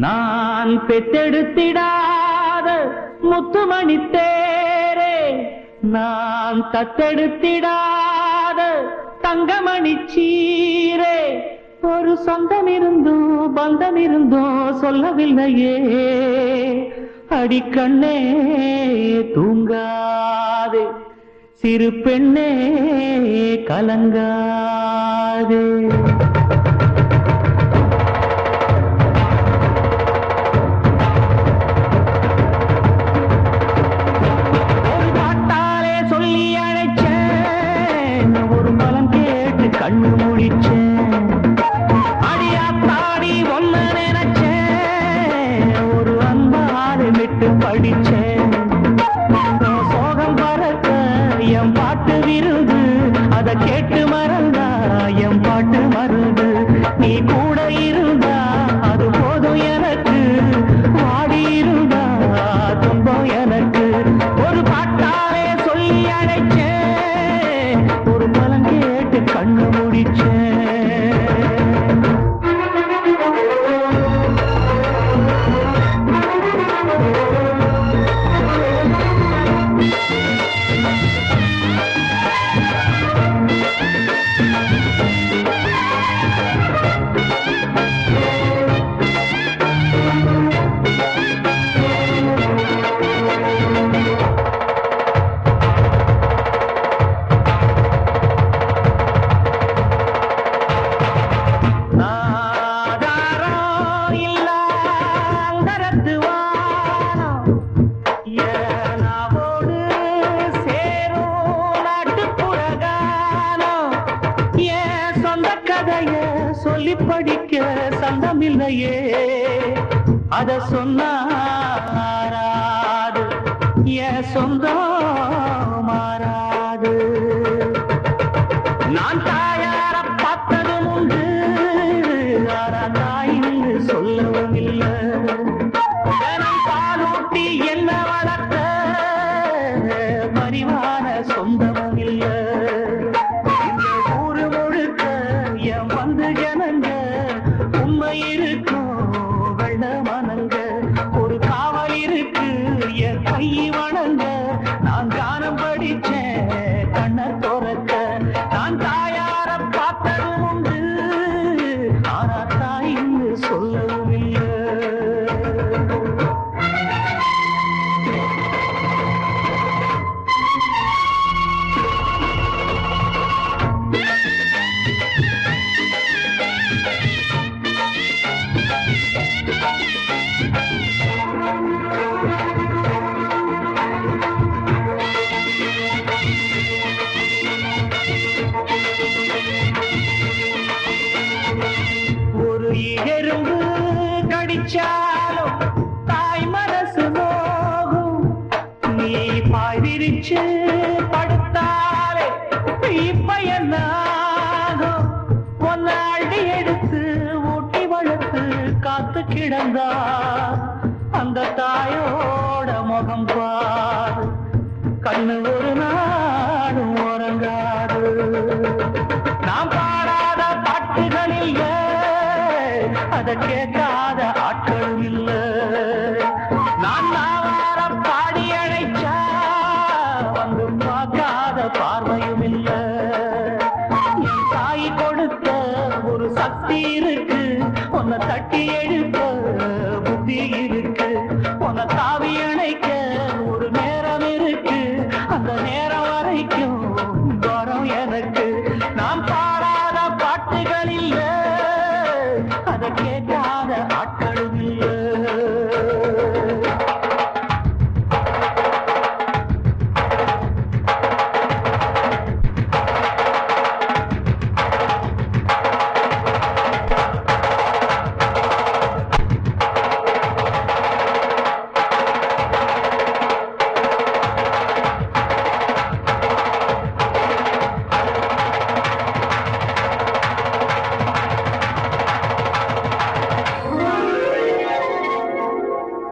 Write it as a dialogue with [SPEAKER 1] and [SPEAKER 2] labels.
[SPEAKER 1] நான் பெத்தெடுத்திடாத முத்துமணி தேரே. நான் தத்தெடுத்திடாத தங்கமணி சீரே. ஒரு சொந்தம் இருந்தோ பந்தம் இருந்தோ சொல்லவில்லையே அடிக்கண்ணே தூங்காதே. சிறு பெண்ணே கலங்காதே. கேட்டு மறந்தா சொல்லி படிக்க சந்தமில்லையே அத சொன்னாராது. என் சொந்தம் மாறாது. நான் தாயார பார்த்ததும் உண்டு. ஆனா தாயின்னு சொல்லவும் இல்லை. கிடந்தா அந்த தாயோட முகம் பாரு. கண்ணு ஒரு நாடும் உறங்காது. நாம் பாடாத பாட்டுகள் இல்ல அத கேட்காத ஆட்களும் இல்ல. நான் நாவாரம் பாடி அழைச்சா வந்து பார்க்காத பார்வையும் இல்ல. என் தாய் கொடுத்த ஒரு சக்தி இருக்கு உன்னை தட்டி எழு உன்னை தாவி அணைக்க ஒரு நேரம் இருக்கு. அந்த நேரம் வரைக்கும் வரம் எனக்கு. நான் பாடாத பாட்டுகள் இல்லை அதை கேட்க